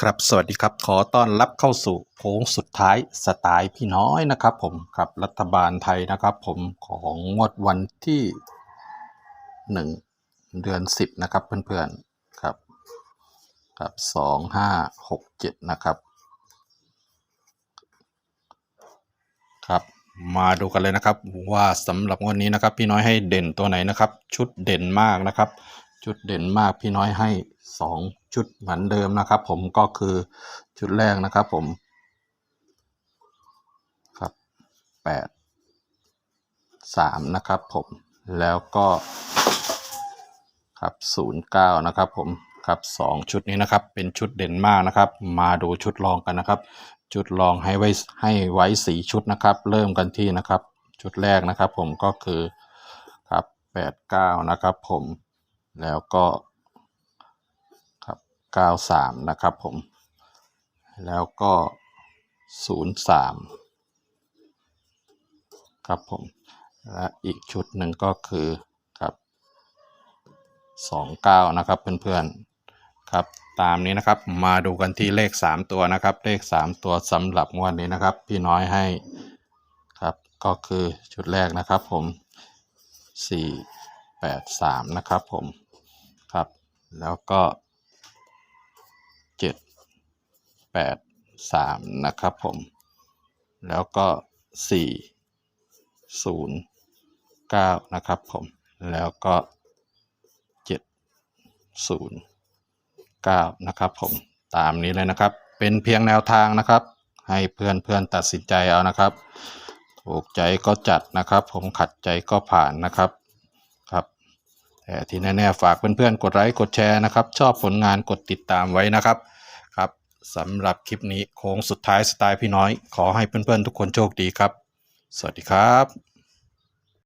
ครับ สวัสดีครับ ขอต้อนรับเข้าสู่โค้งสุดท้ายสไตล์พี่น้อยนะครับผมครับรัฐบาลไทยนะครับผมของงวดวันที่หนึ่งเดือนสิบนะครับเพื่อนๆครับครับสองห้าหกเจ็ดนะครับครับ มาดูกันเลยนะครับว่าสำหรับงวันนี้นะครับ พี่น้อยให้เด่นตัวไหนนะครับ ชุดเด่นมากนะครับ ชุดเด่นมากพี่น้อยให้สองชุดเหมือนเดิมนะครับ ผมก็คือชุดแรกนะครับ ผม ครับแปดสามนะครับ ผมแล้วก็ครับศูนย์เก้านะครับ ผมครับสองชุดนี้นะครับ เป็นชุดเด่นมากนะครับ มาดูชุดรองกันนะครับ ชุดรองให้ไว้ให้ไว้สีชุดนะครับ เริ่มกันที่นะครับ ชุดแรกนะครับ ผมก็คือครับแปดเก้านะครับ ผม แล้วก็ครับ93 นะครับผม แล้วก็ 03 ครับผม และอีกชุดหนึ่งก็คือครับ29 นะครับเพื่อนๆครับตามนี้นะครับมาดูกันที่เลข 3 ตัวนะครับ เลข 3 ตัวสำหรับงวดนี้นะครับ พี่น้อยให้ครับก็คือชุดแรกนะครับผม 4 8 3 นะครับผม ครับ แล้วก็เจ็ดแปดสามนะครับผม แล้วก็สี่ศูนย์เก้านะครับผม แล้วก็เจ็ดศูนย์เก้านะครับผม ตามนี้เลยนะครับ เป็นเพียงแนวทางนะครับ ให้เพื่อนเพื่อนตัดสินใจเอานะครับ ถูกใจก็จัดนะครับ ผมขัดใจก็ผ่านนะครับ แต่ที่แน่ๆฝากเพื่อนๆกดไลค์กดแชร์นะครับชอบผลงานกดติดตามไว้นะครับครับสำหรับคลิปนี้โค้งสุดท้ายสไตล์พี่น้อย ขอให้เพื่อนๆทุกคนโชคดีครับ สวัสดีครับ